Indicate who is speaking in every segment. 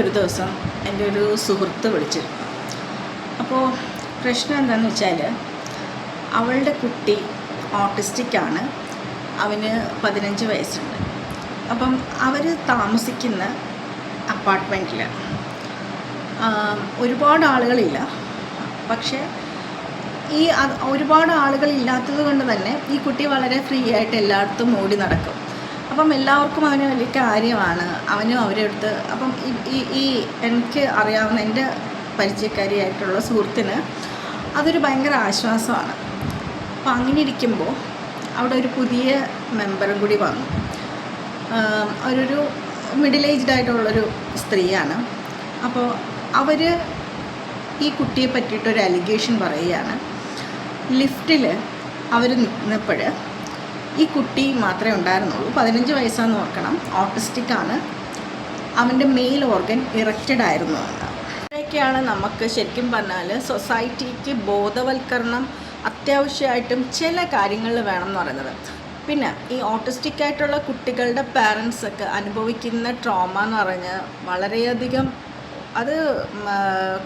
Speaker 1: ഒരു ദിവസം എന്റെ ഒരു സുഹൃത്ത് വിളിച്ചിരുന്നു. അപ്പോൾ പ്രശ്നം എന്താണെന്ന് വെച്ചാൽ അവളുടെ കുട്ടി ഓട്ടിസ്റ്റിക് ആണ്. അവന് പതിനഞ്ച് വയസ്സുണ്ട്. അപ്പം അവർ താമസിക്കുന്ന അപ്പാർട്ട്മെന്റിൽ ഒരുപാട് ആളുകളില്ല. പക്ഷേ ഈ ഒരുപാട് ആളുകൾ ഇല്ലാത്തത് കൊണ്ട് തന്നെ ഈ കുട്ടി വളരെ ഫ്രീ ആയിട്ട് എല്ലായിടത്തും ഓടി നടക്കും. അപ്പം എല്ലാവർക്കും അവന് വലിയ കാര്യമാണ്. അവനും അവരെ അടുത്ത് അപ്പം ഈ- ഈ എനിക്ക് അറിയാവുന്ന എന്റെ പരിചയക്കാരിയായിട്ടുള്ള സുഹൃത്തിന് അതൊരു ഭയങ്കര ആശ്വാസമാണ്. അപ്പം അങ്ങനെ ഇരിക്കുമ്പോൾ അവിടെ ഒരു പുതിയ മെമ്പറും കൂടി വന്നു. അവരൊരു മിഡിൽ ഏജ്ഡ് ആയിട്ടുള്ളൊരു സ്ത്രീയാണ്. അപ്പോൾ അവർ ഈ കുട്ടിയെ പറ്റിയിട്ടൊരു അലിഗേഷൻ പറയുകയാണ്. ലിഫ്റ്റിൽ അവർ നിന്നപ്പോൾ ഈ കുട്ടി മാത്രമേ ഉണ്ടായിരുന്നുള്ളൂ. പതിനഞ്ച് വയസ്സാന്ന് ഓർക്കണം. ഓട്ടിസ്റ്റിക് ആണ്. അവന്റെ മെയിൽ ഓർഗൻ ഇറക്റ്റഡ് ആയിരുന്നു എന്ന്. നമുക്ക് ശരിക്കും പറഞ്ഞാൽ സൊസൈറ്റിക്ക് ബോധവൽക്കരണം അത്യാവശ്യമായിട്ടും ചില കാര്യങ്ങളിൽ വേണം എന്ന് പറയുന്നത്. പിന്നെ ഈ ഓട്ടിസ്റ്റിക് ആയിട്ടുള്ള കുട്ടികളുടെ പാരൻസ് ഒക്കെ അനുഭവിക്കുന്ന ട്രോമ എന്ന് പറഞ്ഞാൽ വളരെയധികം അത്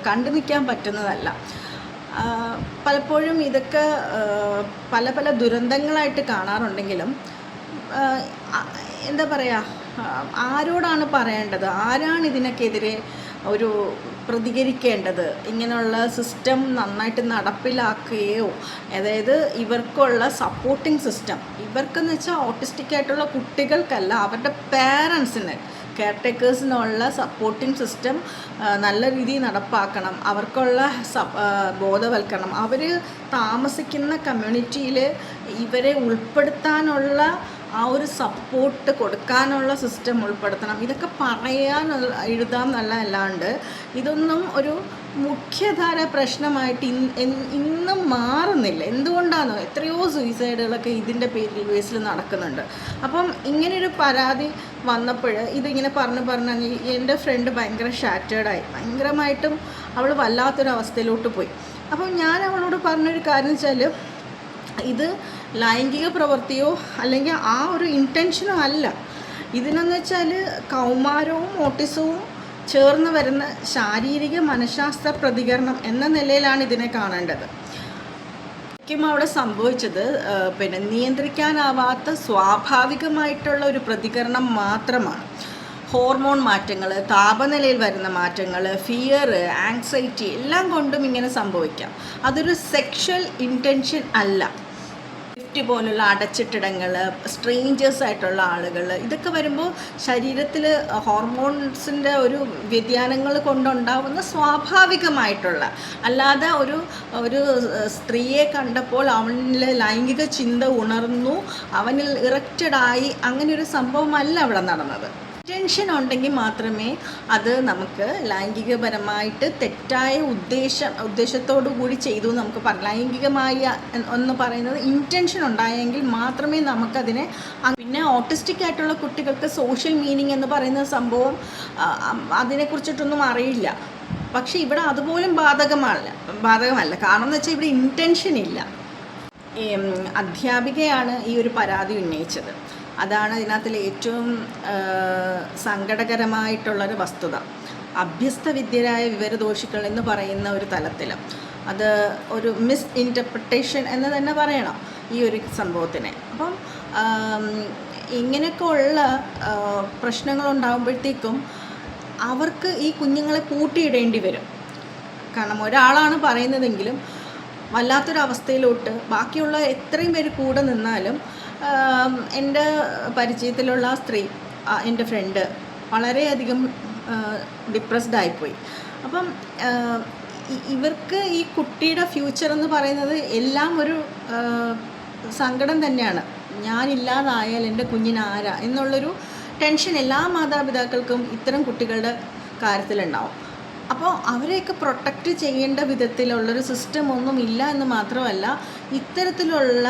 Speaker 1: കണ്ടു നിൽക്കാൻ പറ്റുന്നതല്ല. പലപ്പോഴും ഇതൊക്കെ പല പല ദുരന്തങ്ങളായിട്ട് കാണാറുണ്ടെങ്കിലും എന്താ പറയുക ആരോടാണ് പറയേണ്ടത്? ആരാണ് ഇതിനൊക്കെതിരെ ഒരു പ്രതികരിക്കേണ്ടത്? ഇങ്ങനെയുള്ള സിസ്റ്റം നന്നായിട്ട് നടപ്പിലാക്കുകയോ അതായത് ഇവർക്കുള്ള സപ്പോർട്ടിംഗ് സിസ്റ്റം ഇവർക്കെന്ന് വെച്ചാൽ ഓട്ടിസ്റ്റിക് ആയിട്ടുള്ള കുട്ടികൾക്കല്ല അവരുടെ പേരൻസിന് കെയർ ടേക്കേഴ്സിനുള്ള സപ്പോർട്ടിംഗ് സിസ്റ്റം നല്ല രീതിയിൽ നടപ്പാക്കണം. അവർക്കുള്ള ബോധവൽക്കരണം. അവർ താമസിക്കുന്ന കമ്മ്യൂണിറ്റിയിൽ ഇവരെ ഉൾപ്പെടുത്താനുള്ള ആ ഒരു സപ്പോർട്ട് കൊടുക്കാനുള്ള സിസ്റ്റം ഉൾപ്പെടുത്തണം. ഇതൊക്കെ പറയാൻ എഴുതാം അല്ലാണ്ട് ഇതൊന്നും ഒരു മുഖ്യധാര പ്രശ്നമായിട്ട് ഇന്ന് മാറുന്നില്ല. എന്തുകൊണ്ടാണ് എത്രയോ സൂയിസൈഡുകളൊക്കെ ഇതിന്റെ പേരിൽ യു എസിൽ നടക്കുന്നുണ്ട്. അപ്പം ഇങ്ങനൊരു പരാതി വന്നപ്പോൾ ഇതിങ്ങനെ പറഞ്ഞ് പറഞ്ഞ് അങ്ങ് എന്റെ ഫ്രണ്ട് ഭയങ്കര ഷാറ്റേഡായി ഭയങ്കരമായിട്ടും അവൾ വല്ലാത്തൊരു അവസ്ഥയിലോട്ട് പോയി. അപ്പം ഞാൻ അവളോട് പറഞ്ഞൊരു കാര്യം വെച്ചാൽ ഇത് ലൈംഗിക പ്രവൃത്തിയോ അല്ലെങ്കിൽ ആ ഒരു ഇന്റൻഷനോ അല്ല. ഇതിനെന്ന് വെച്ചാൽ കൗമാരവും ഓട്ടിസവും ചേർന്ന് വരുന്ന ശാരീരിക മനഃശാസ്ത്ര പ്രതികരണം എന്ന നിലയിലാണ് ഇതിനെ കാണേണ്ടത്. ശരിക്കും അവിടെ സംഭവിച്ചത് പിന്നെ നിയന്ത്രിക്കാനാവാത്ത സ്വാഭാവികമായിട്ടുള്ള ഒരു പ്രതികരണം മാത്രമാണ്. ഹോർമോൺ മാറ്റങ്ങൾ താപനിലയിൽ വരുന്ന മാറ്റങ്ങൾ ഫിയർ ആങ്സൈറ്റി എല്ലാം കൊണ്ടും ഇങ്ങനെ സംഭവിക്കാം. അതൊരു സെക്ഷൽ ഇന്റൻഷൻ അല്ല. ലിഫ്റ്റ് പോലുള്ള അടച്ചിട്ടിടങ്ങൾ സ്ട്രേഞ്ചേഴ്സ് ആയിട്ടുള്ള ആളുകൾ ഇതൊക്കെ വരുമ്പോൾ ശരീരത്തിൽ ഹോർമോൺസിന്റെ ഒരു വ്യതിയാനങ്ങൾ കൊണ്ടുണ്ടാവുന്ന സ്വാഭാവികമായിട്ടുള്ള അല്ലാതെ ഒരു ഒരു സ്ത്രീയെ കണ്ടപ്പോൾ അവനിൽ ലൈംഗിക ചിന്ത ഉണർന്നു അവനിൽ ഇറക്റ്റഡായി അങ്ങനെ ഒരു സംഭവമല്ല അവിടെ നടന്നത്. ടെൻഷൻ ഉണ്ടെങ്കിൽ മാത്രമേ അത് നമുക്ക് ലൈംഗികപരമായിട്ട് തെറ്റായ ഉദ്ദേശം ഉദ്ദേശത്തോടു കൂടി ചെയ്തു നമുക്ക് പറയാം. ലൈംഗികമായ എന്ന് പറയുന്നത് ഇന്റൻഷൻ ഉണ്ടായെങ്കിൽ മാത്രമേ നമുക്കതിനെ പിന്നെ ഓട്ടിസ്റ്റിക് ആയിട്ടുള്ള കുട്ടികൾക്ക് സോഷ്യൽ മീനിങ് എന്ന് പറയുന്ന സംഭവം അതിനെക്കുറിച്ചിട്ടൊന്നും അറിയില്ല. പക്ഷേ ഇവിടെ അതുപോലും ബാധകമല്ല ബാധകമല്ല. കാരണം എന്ന് വെച്ചാൽ ഇവിടെ ഇന്റൻഷൻ ഇല്ല. അധ്യാപികയാണ് ഈ ഒരു പരാതി ഉന്നയിച്ചത്. അതാണ് ഇതിനകത്തിൽ ഏറ്റവും സങ്കടകരമായിട്ടുള്ളൊരു വസ്തുത. അഭ്യസ്ത വിദ്യരായ വിവരദോഷികൾ എന്ന് പറയുന്ന ഒരു തലത്തിൽ അത് ഒരു മിസ് ഇന്റർപ്രിട്ടേഷൻ എന്ന് തന്നെ പറയണം ഈ ഒരു സംഭവത്തിനെ. അപ്പം ഇങ്ങനെയൊക്കെ ഉള്ള പ്രശ്നങ്ങളുണ്ടാകുമ്പോഴത്തേക്കും അവർക്ക് ഈ കുഞ്ഞുങ്ങളെ കൂട്ടിയിടേണ്ടി വരും. കാരണം ഒരാളാണ് പറയുന്നതെങ്കിലും വല്ലാത്തൊരവസ്ഥയിലോട്ട് ബാക്കിയുള്ള എത്രയും പേര് കൂടെ നിന്നാലും എന്റെ പരിചയത്തിലുള്ള ആ സ്ത്രീ എന്റെ ഫ്രണ്ട് വളരെയധികം ഡിപ്രസ്ഡ് ആയിപ്പോയി. അപ്പം ഇവർക്ക് ഈ കുട്ടിയുടെ ഫ്യൂച്ചർ എന്ന് പറയുന്നത് എല്ലാം ഒരു സങ്കടം തന്നെയാണ്. ഞാനില്ലാതായാൽ എന്റെ കുഞ്ഞിനാരാ എന്നുള്ളൊരു ടെൻഷൻ എല്ലാ മാതാപിതാക്കൾക്കും ഇത്തരം കുട്ടികളുടെ കാര്യത്തിലുണ്ടാവും. അപ്പോൾ അവരെയൊക്കെ പ്രൊട്ടക്റ്റ് ചെയ്യേണ്ട വിധത്തിലുള്ളൊരു സിസ്റ്റം ഒന്നും ഇല്ല എന്ന് മാത്രമല്ല ഇത്തരത്തിലുള്ള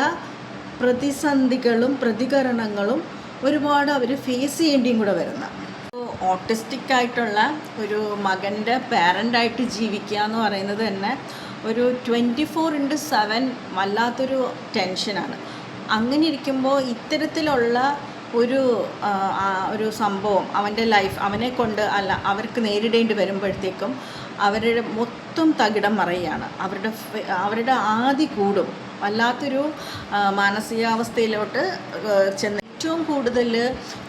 Speaker 1: പ്രതിസന്ധികളും പ്രതികരണങ്ങളും ഒരുപാട് അവർ ഫേസ് ചെയ്യേണ്ടിയും കൂടെ വരുന്ന. ഓട്ടിസ്റ്റിക് ആയിട്ടുള്ള ഒരു മകന്റെ പാരന്റായിട്ട് ജീവിക്കുക എന്ന് പറയുന്നത് തന്നെ ഒരു ട്വന്റി ഫോർ ഇന്റു സെവൻ വല്ലാത്തൊരു ടെൻഷനാണ് അങ്ങനെ ഇരിക്കുമ്പോൾ ഇത്തരത്തിലുള്ള ഒരു ഒരു സംഭവം അവന്റെ ലൈഫ് അവനെ കൊണ്ട് അല്ല അവർക്ക് നേരിടേണ്ടി വരുമ്പോഴത്തേക്കും അവരുടെ മൊത്തം തകിടം മറയുകയാണ്. അവരുടെ അവരുടെ ആദി കൂടും. വല്ലാത്തൊരു മാനസികാവസ്ഥയിലോട്ട് ചെന്ന് ഏറ്റവും കൂടുതൽ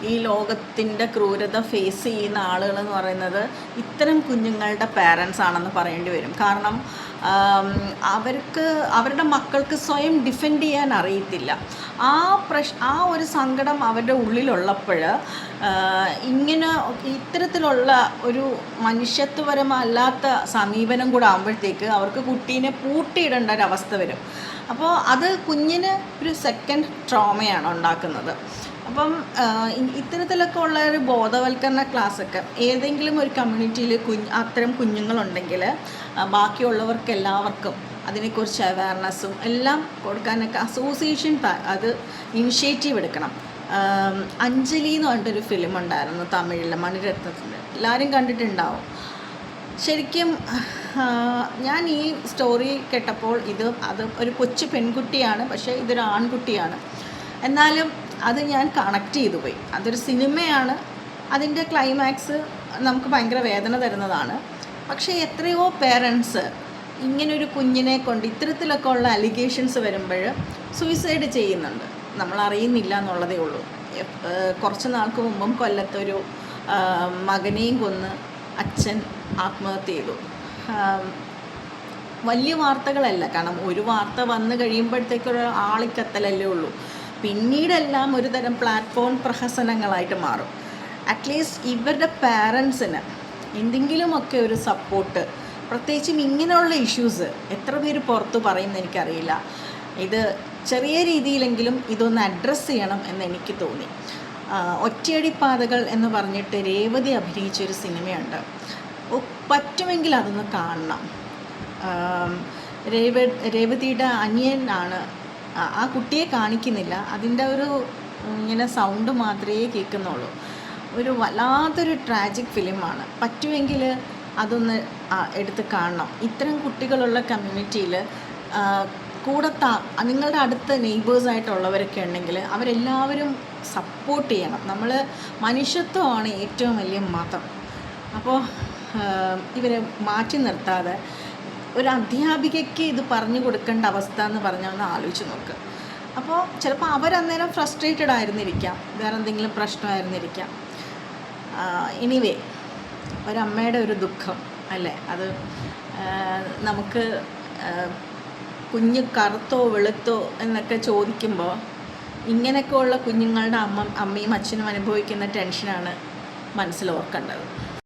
Speaker 1: ഈ ലോകത്തിന്റെ ക്രൂരത ഫേസ് ചെയ്യുന്ന ആളുകൾ എന്ന് പറയുന്നത് ഇത്തരം കുഞ്ഞുങ്ങളുടെ പാരൻസ് ആണെന്ന് പറയേണ്ടി വരും. കാരണം അവർക്ക് അവരുടെ മക്കൾക്ക് സ്വയം ഡിഫെൻഡ് ചെയ്യാൻ അറിയത്തില്ല. ആ പ്രശ് ആ ഒരു സങ്കടം അവരുടെ ഉള്ളിലുള്ളപ്പോൾ ഇങ്ങനെ ഇത്തരത്തിലുള്ള ഒരു മനുഷ്യത്വപരമല്ലാത്ത സമീപനം കൂടെ ആകുമ്പോഴത്തേക്ക് അവർക്ക് കുട്ടീനെ പൂട്ടിയിടേണ്ട ഒരവസ്ഥ വരും. അപ്പോൾ അത് കുഞ്ഞിന് ഒരു സെക്കൻഡ് ട്രോമയാണ് ഉണ്ടാക്കുന്നത്. അപ്പം ഇത്തരത്തിലൊക്കെ ഉള്ള ഒരു ബോധവൽക്കരണ ക്ലാസ്സൊക്കെ ഏതെങ്കിലും ഒരു കമ്മ്യൂണിറ്റിയിൽ കുഞ്ഞ് അത്തരം കുഞ്ഞുങ്ങളുണ്ടെങ്കിൽ ബാക്കിയുള്ളവർക്ക് എല്ലാവർക്കും അതിനെക്കുറിച്ച് അവയർനെസ്സും എല്ലാം കൊടുക്കാനൊക്കെ അസോസിയേഷൻ അത് ഇനിഷ്യേറ്റീവ് എടുക്കണം. അഞ്ജലി എന്ന് പറഞ്ഞിട്ടൊരു ഫിലിം ഉണ്ടായിരുന്നു തമിഴിൽ മണിരത്നത്തിന്റെ എല്ലാവരും കണ്ടിട്ടുണ്ടാവും. ശരിക്കും ഞാൻ ഈ സ്റ്റോറി കേട്ടപ്പോൾ ഇത് അത് ഒരു കൊച്ചു പെൺകുട്ടിയാണ് പക്ഷേ ഇതൊരു ആൺകുട്ടിയാണ്. എന്നാലും അത് ഞാൻ കണക്ട് ചെയ്തു പോയി. അതൊരു സിനിമയാണ്. അതിന്റെ ക്ലൈമാക്സ് നമുക്ക് ഭയങ്കര വേദന തരുന്നതാണ്. പക്ഷേ എത്രയോ പേരൻസ് ഇങ്ങനൊരു കുഞ്ഞിനെ കൊണ്ട് ഇത്തരത്തിലൊക്കെ ഉള്ള അലിഗേഷൻസ് വരുമ്പോൾ സൂയിസൈഡ് ചെയ്യുന്നുണ്ട്. നമ്മൾ അറിയുന്നില്ല എന്നുള്ളതേ ഉള്ളൂ. കുറച്ച് നാൾക്ക് മുമ്പും കൊല്ലത്തൊരു മകനെയും കൊന്ന് അച്ഛൻ ആത്മഹത്യ ചെയ്തു. വലിയ വാർത്തകളല്ല. കാരണം ഒരു വാർത്ത വന്നു കഴിയുമ്പോഴത്തേക്കൊരു ആളിക്കത്തലല്ലേ ഉള്ളൂ. പിന്നീടെല്ലാം ഒരു തരം പ്ലാറ്റ്ഫോം പ്രഹസനങ്ങളായിട്ട് മാറും. അറ്റ്ലീസ്റ്റ് ഇവരുടെ പാരൻസിന് എന്തെങ്കിലുമൊക്കെ ഒരു സപ്പോർട്ട് പ്രത്യേകിച്ചും ഇങ്ങനെയുള്ള ഇഷ്യൂസ് എത്ര പേര് പുറത്ത് പറയുമെന്ന് എനിക്കറിയില്ല. ഇത് ചെറിയ രീതിയിലെങ്കിലും ഇതൊന്ന് അഡ്രസ്സ് ചെയ്യണം എന്ന് എനിക്ക് തോന്നി. ഒറ്റയടിപ്പാതകൾ എന്ന് പറഞ്ഞിട്ട് രേവതി അഭിനയിച്ചൊരു സിനിമയുണ്ട്. പറ്റുമെങ്കിൽ അതൊന്ന് കാണണം. രേവ രേവതിയുടെ അനിയനാണ് ആ- കുട്ടിയെ കാണിക്കുന്നില്ല. അതിന്റെ ഒരു ഇങ്ങനെ സൗണ്ട് മാത്രമേ കേൾക്കുന്നുള്ളൂ. ഒരു വല്ലാത്തൊരു ട്രാജിക് ഫിലിമാണ് പറ്റുമെങ്കിൽ അതൊന്ന് എടുത്ത് കാണണം. ഇത്തരം കുട്ടികളുള്ള കമ്മ്യൂണിറ്റിയിൽ കൂടെ താ നിങ്ങളുടെ അടുത്ത നെയ്ബേഴ്സായിട്ടുള്ളവരൊക്കെ ഉണ്ടെങ്കിൽ അവരെല്ലാവരും സപ്പോർട്ട് ചെയ്യണം. നമ്മൾ മനുഷ്യത്വമാണ് ഏറ്റവും വലിയ മതം അപ്പോൾ ഇവരെ മാറ്റി നിർത്താതെ ഒരു അധ്യാപികയ്ക്ക് ഇത് പറഞ്ഞു കൊടുക്കേണ്ട അവസ്ഥ എന്ന് പറഞ്ഞാൽ ഒന്ന് ആലോചിച്ച് നോക്ക്. അപ്പോൾ ചിലപ്പോൾ അവരന്നേരം ഫ്രസ്ട്രേറ്റഡ് ആയിരുന്നിരിക്കാം. വേറെ എന്തെങ്കിലും പ്രശ്നമായിരുന്നിരിക്കാം എനിവേ ഒരമ്മയുടെ ഒരു ദുഃഖം അല്ലേ? അത് നമുക്ക് കുഞ്ഞ് കറുത്തോ വെളുത്തോ എന്നൊക്കെ ചോദിക്കുമ്പോൾ ഇങ്ങനെയൊക്കെ ഉള്ള കുഞ്ഞുങ്ങളുടെ അമ്മ അമ്മയും അച്ഛനും അനുഭവിക്കുന്ന ടെൻഷനാണ് മനസ്സിൽ ഓർക്കേണ്ടത്.